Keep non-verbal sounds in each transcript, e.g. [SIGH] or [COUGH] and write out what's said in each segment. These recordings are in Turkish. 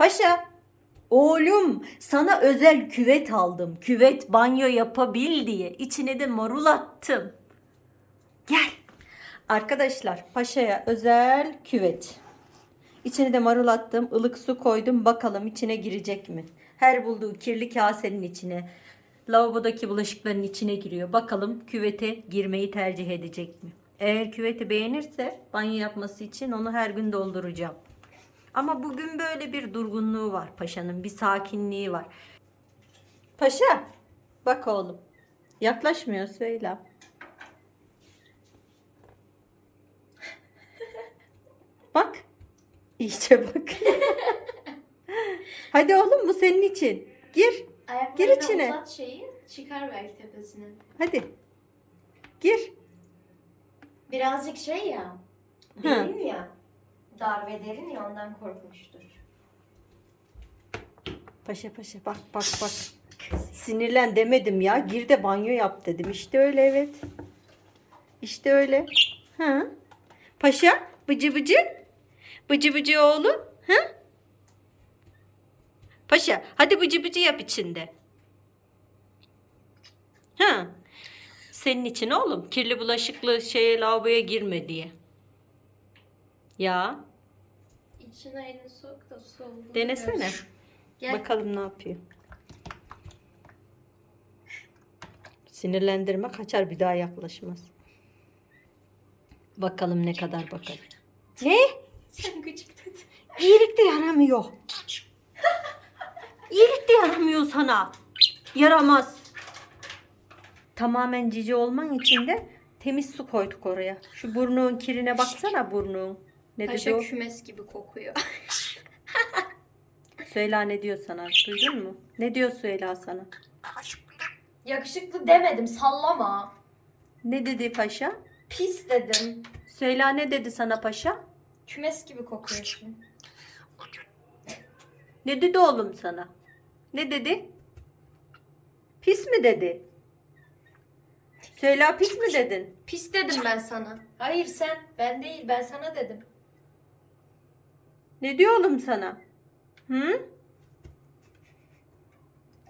Paşa. Oğlum sana özel küvet aldım. Küvet banyo yapabil diye. İçine de marul attım. Gel. Arkadaşlar paşaya özel küvet. İçine de marul attım. ılık su koydum. Bakalım içine girecek mi? Her bulduğu kirli kasenin içine. Lavabodaki bulaşıkların içine giriyor. Bakalım küvete girmeyi tercih edecek mi? Eğer küveti beğenirse banyo yapması için onu her gün dolduracağım. Ama bugün böyle bir durgunluğu var paşanın. Bir sakinliği var. Paşa bak oğlum. Yaklaşmıyor söyle. [LAUGHS] Bak. İyice bak. [LAUGHS] Hadi oğlum bu senin için. Gir. Ayaklarına içine. uzat şeyi çıkar belki tepesine. Hadi. Gir. Birazcık şey ya. Hı. Derin ya. Dar ve derin ya ondan korkmuştur. Paşa paşa bak bak bak. Sinirlen demedim ya. Gir de banyo yap dedim. İşte öyle evet. İşte öyle. Ha? Paşa bıcı bıcı. Bıcı bıcı oğlum. Ha? Paşa hadi bıcı bıcı yap içinde. Ha? Senin için oğlum. Kirli bulaşıklı şeye lavaboya girme diye. Ya İçine elini sok da su olduğunu denesene. gör. Gel. Bakalım ne yapıyor. Sinirlendirme kaçar bir daha yaklaşmaz. Bakalım ne kadar bakar. Ne? Sen gıcık dedin. İyilik de yaramıyor. İyilik de yaramıyor sana. Yaramaz. Tamamen cici olman için de temiz su koyduk oraya. Şu burnun kirine baksana burnun. Ne dedi Paşa o? kümes gibi kokuyor. [LAUGHS] Süheyla ne diyor sana? Duydun mu? Ne diyor Süheyla sana? Yakışıklı demedim sallama. Ne dedi paşa? Pis dedim. Süheyla ne dedi sana paşa? Kümes gibi kokuyorsun. Ne dedi oğlum sana? Ne dedi? Pis mi dedi? Süheyla pis mi dedin? Pis dedim ben sana. Hayır sen. Ben değil ben sana dedim. Ne diyor oğlum sana? Hı?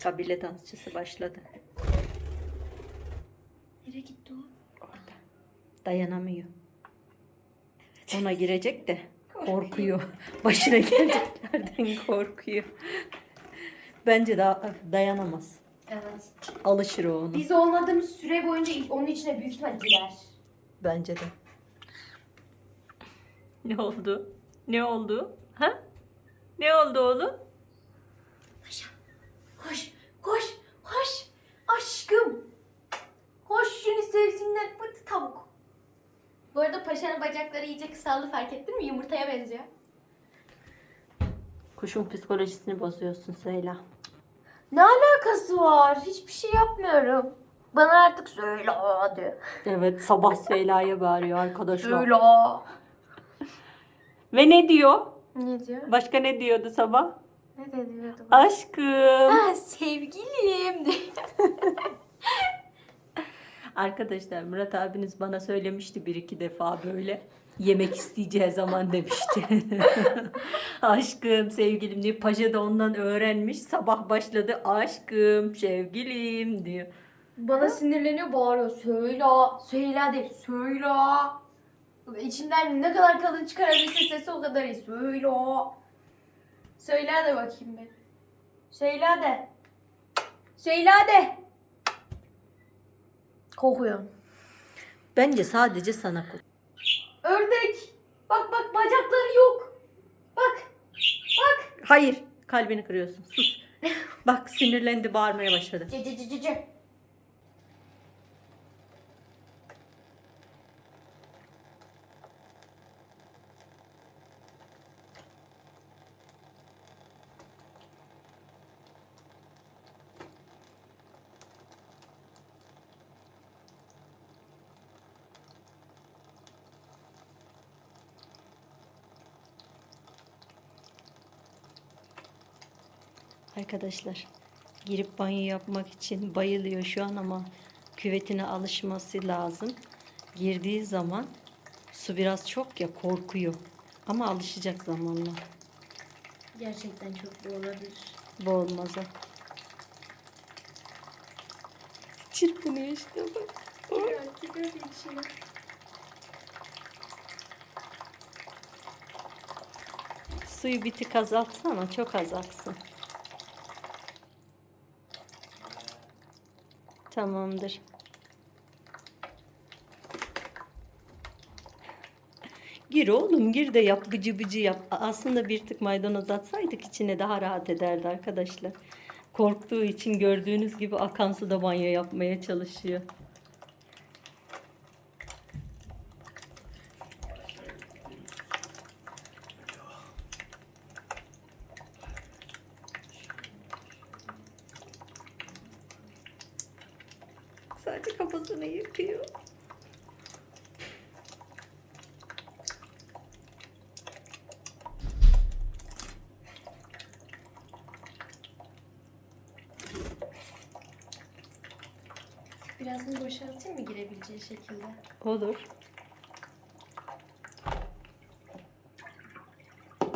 Kabile dansçısı başladı. Nereye gitti o? Orada. Dayanamıyor. Ona girecek de korkuyor. [LAUGHS] Başına geleceklerden korkuyor. Bence daha dayanamaz. Evet. Alışır o ona. Biz olmadığımız süre boyunca onun içine büyük ihtimal girer. Bence de. Ne oldu? Ne oldu? Ha? Ne oldu oğlum? Paşa. Koş, koş, koş. Aşkım. Koş şunu sevsinler. Pıtı tavuk. Bu arada paşanın bacakları iyice kısaldı fark ettin mi? Yumurtaya benziyor. Kuşun psikolojisini bozuyorsun Süheyla. Ne alakası var? Hiçbir şey yapmıyorum. Bana artık söyle hadi. Evet sabah Süheyla'ya bağırıyor arkadaşlar. Söyle. Ve ne diyor? Ne diyor? Başka ne diyordu sabah? Ne de diyordu? Aşkım. Ha, sevgilim. [LAUGHS] Arkadaşlar Murat abiniz bana söylemişti bir iki defa böyle. Yemek isteyeceği zaman demişti. [LAUGHS] Aşkım, sevgilim diye. Paşa da ondan öğrenmiş. Sabah başladı. Aşkım, sevgilim diyor. Bana sinirleniyor bağırıyor. Söyle. Söyle de. Söyle. İçinden ne kadar kalın çıkarabilirse sesi o kadar iyi. Söyle. Söyle de bakayım ben. Söyle de. Söyle de. Kokuyor. Bence sadece sana kok. Ördek. Bak bak bacakları yok. Bak. Bak. Hayır, kalbini kırıyorsun. Sus. Bak sinirlendi, bağırmaya başladı. Ce ce ce ce Arkadaşlar girip banyo yapmak için bayılıyor şu an ama küvetine alışması lazım. Girdiği zaman su biraz çok ya korkuyor. Ama alışacak zamanla. Gerçekten çok boğulabilir. Boğulmaz o. Çırpınıyor işte bak. İçine. Suyu bir tık azaltsana. Çok azaltsın. Tamamdır. Gir oğlum gir de yap bıcı bıcı yap. Aslında bir tık maydanoz atsaydık içine daha rahat ederdi arkadaşlar. Korktuğu için gördüğünüz gibi akan suda banyo yapmaya çalışıyor. Sadece kafasını yıkıyor. Birazını boşaltayım mı girebileceği şekilde? Olur.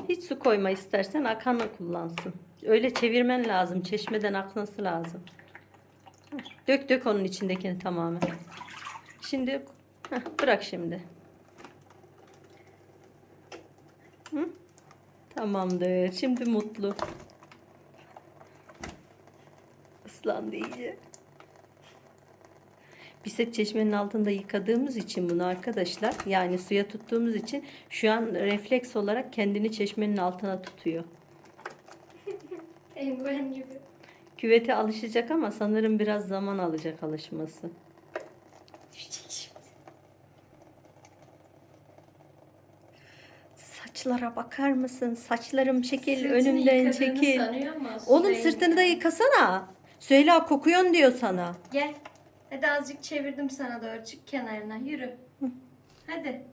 Hiç su koyma istersen akanla kullansın. Öyle çevirmen lazım. Çeşmeden akması lazım. Dök dök onun içindekini tamamen. Şimdi heh, bırak şimdi. Hı? Tamamdır. Şimdi mutlu. Islandı iyice. Biz çeşmenin altında yıkadığımız için bunu arkadaşlar yani suya tuttuğumuz için şu an refleks olarak kendini çeşmenin altına tutuyor. [LAUGHS] Penguen gibi. Küvete alışacak ama sanırım biraz zaman alacak alışması. Düşecek şimdi. Saçlara bakar mısın? Saçlarım çekil, Sırtını önümden yıkadığını çekil. sanıyor ama Oğlum değil. sırtını da yıkasana. Süheyla kokuyorsun diyor sana. Gel. Hadi azıcık çevirdim sana doğru. Çık kenarına. Yürü. Hadi.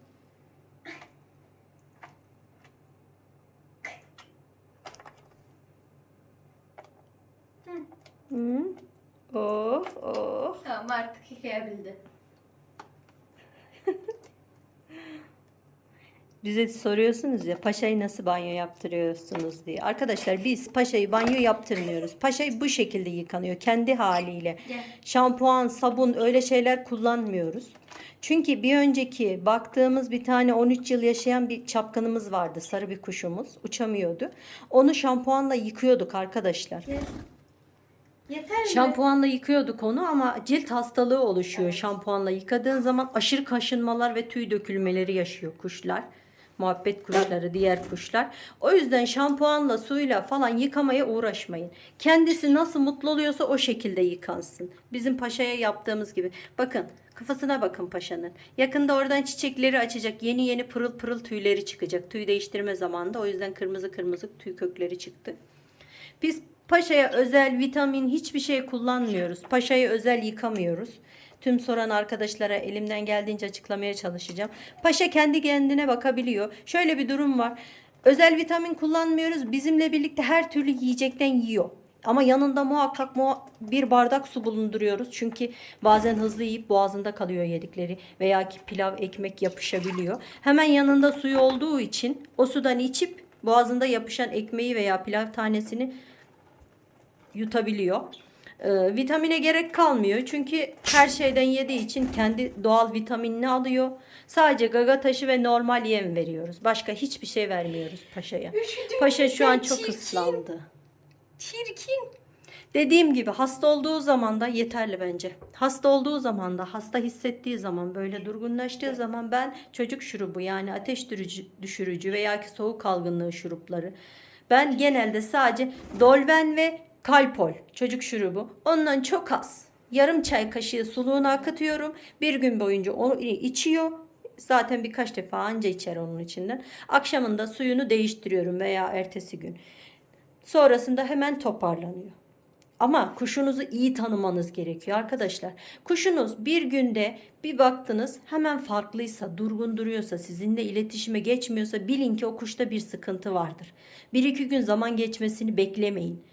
Hı? Oh oh. Tamam artık yıkayabildi. Bize [LAUGHS] soruyorsunuz ya paşayı nasıl banyo yaptırıyorsunuz diye. Arkadaşlar biz paşayı banyo yaptırmıyoruz. Paşayı bu şekilde yıkanıyor kendi haliyle. Gel. Şampuan, sabun öyle şeyler kullanmıyoruz. Çünkü bir önceki baktığımız bir tane 13 yıl yaşayan bir çapkınımız vardı. Sarı bir kuşumuz. Uçamıyordu. Onu şampuanla yıkıyorduk arkadaşlar. Gel. Yeter? Şampuanla yıkıyorduk onu ama cilt hastalığı oluşuyor şampuanla yıkadığın zaman aşırı kaşınmalar ve tüy dökülmeleri yaşıyor kuşlar. Muhabbet kuşları, diğer kuşlar. O yüzden şampuanla, suyla falan yıkamaya uğraşmayın. Kendisi nasıl mutlu oluyorsa o şekilde yıkansın. Bizim paşaya yaptığımız gibi. Bakın kafasına bakın paşanın. Yakında oradan çiçekleri açacak. Yeni yeni pırıl pırıl tüyleri çıkacak. Tüy değiştirme zamanında. O yüzden kırmızı kırmızı tüy kökleri çıktı. Biz paşaya özel vitamin hiçbir şey kullanmıyoruz. Paşayı özel yıkamıyoruz. Tüm soran arkadaşlara elimden geldiğince açıklamaya çalışacağım. Paşa kendi kendine bakabiliyor. Şöyle bir durum var. Özel vitamin kullanmıyoruz. Bizimle birlikte her türlü yiyecekten yiyor. Ama yanında muhakkak muha- bir bardak su bulunduruyoruz. Çünkü bazen hızlı yiyip boğazında kalıyor yedikleri veya ki pilav ekmek yapışabiliyor. Hemen yanında suyu olduğu için o sudan içip boğazında yapışan ekmeği veya pilav tanesini yutabiliyor. Ee, vitamine gerek kalmıyor. Çünkü her şeyden yediği için kendi doğal vitaminini alıyor. Sadece gaga taşı ve normal yem veriyoruz. Başka hiçbir şey vermiyoruz paşaya. Üşüdüm. Paşa şu an çok çirkin. ıslandı. Çirkin. Dediğim gibi hasta olduğu zaman da yeterli bence. Hasta olduğu zaman da hasta hissettiği zaman böyle durgunlaştığı zaman ben çocuk şurubu yani ateş düşürücü, düşürücü veya ki soğuk algınlığı şurupları ben genelde sadece Dolven ve Kalpol çocuk şurubu ondan çok az yarım çay kaşığı suluğuna akıtıyorum. Bir gün boyunca onu içiyor. Zaten birkaç defa anca içer onun içinden. Akşamında suyunu değiştiriyorum veya ertesi gün. Sonrasında hemen toparlanıyor. Ama kuşunuzu iyi tanımanız gerekiyor arkadaşlar. Kuşunuz bir günde bir baktınız hemen farklıysa, durgun duruyorsa, sizinle iletişime geçmiyorsa bilin ki o kuşta bir sıkıntı vardır. Bir iki gün zaman geçmesini beklemeyin.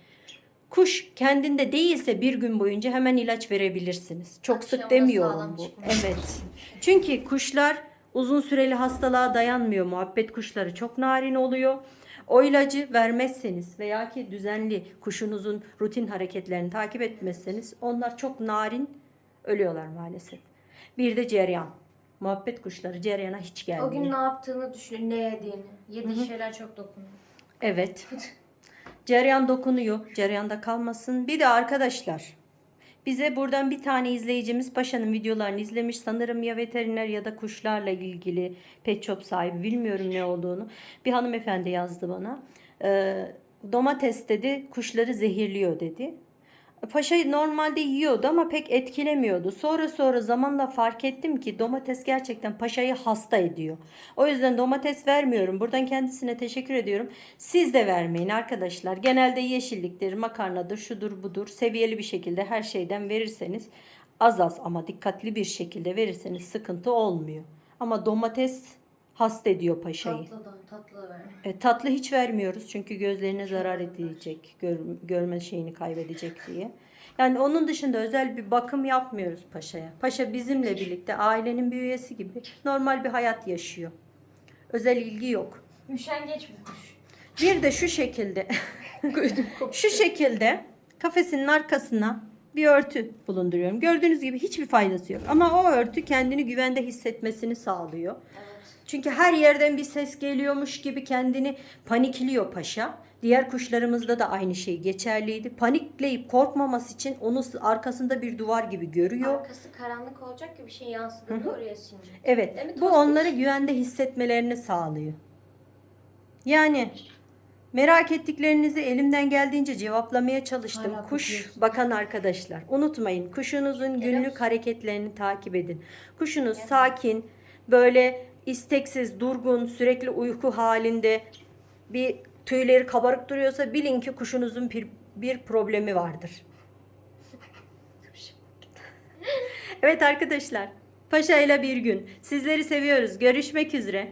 Kuş kendinde değilse bir gün boyunca hemen ilaç verebilirsiniz. Çok Akşama sık demiyorum bu. çıkmış. Evet. Çünkü kuşlar uzun süreli hastalığa dayanmıyor. Muhabbet kuşları çok narin oluyor. O ilacı vermezseniz veya ki düzenli kuşunuzun rutin hareketlerini takip etmezseniz onlar çok narin ölüyorlar maalesef. Bir de ceryan. Muhabbet kuşları ceryana hiç gelmiyor. O gün ne yaptığını düşün, ne yediğini. Yediği şeyler çok dokunuyor. Evet. [LAUGHS] Ceryan dokunuyor. Ceryanda kalmasın. Bir de arkadaşlar bize buradan bir tane izleyicimiz Paşa'nın videolarını izlemiş. Sanırım ya veteriner ya da kuşlarla ilgili pet shop sahibi bilmiyorum ne olduğunu. Bir hanımefendi yazdı bana. Ee, domates dedi kuşları zehirliyor dedi. Paşa normalde yiyordu ama pek etkilemiyordu. Sonra sonra zamanla fark ettim ki domates gerçekten paşayı hasta ediyor. O yüzden domates vermiyorum. Buradan kendisine teşekkür ediyorum. Siz de vermeyin arkadaşlar. Genelde yeşilliktir, makarnadır, şudur budur. Seviyeli bir şekilde her şeyden verirseniz az az ama dikkatli bir şekilde verirseniz sıkıntı olmuyor. Ama domates hasta ediyor paşayı. Tatlı da, tatlı da ver. E, tatlı hiç vermiyoruz çünkü gözlerine zarar edecek, gör- görme şeyini kaybedecek diye. Yani onun dışında özel bir bakım yapmıyoruz paşaya. Paşa bizimle birlikte ailenin bir üyesi gibi normal bir hayat yaşıyor. Özel ilgi yok. Üşengeç bir kuş. Bir de şu şekilde [LAUGHS] şu şekilde kafesinin arkasına bir örtü bulunduruyorum. Gördüğünüz gibi hiçbir faydası yok. Ama o örtü kendini güvende hissetmesini sağlıyor. Evet. Çünkü her yerden bir ses geliyormuş gibi kendini panikliyor paşa. Diğer kuşlarımızda da aynı şey geçerliydi. Panikleyip korkmaması için onu arkasında bir duvar gibi görüyor. Arkası karanlık olacak ki bir şey yansıdığında oraya sinecek. Evet, bu onları güvende hissetmelerini sağlıyor. Yani merak ettiklerinizi elimden geldiğince cevaplamaya çalıştım. Hala Kuş bakıyorsun. bakan arkadaşlar, unutmayın kuşunuzun günlük hareketlerini takip edin. Kuşunuz sakin, böyle isteksiz, durgun, sürekli uyku halinde bir tüyleri kabarık duruyorsa bilin ki kuşunuzun bir, bir problemi vardır. Evet arkadaşlar. Paşa ile bir gün. Sizleri seviyoruz. Görüşmek üzere.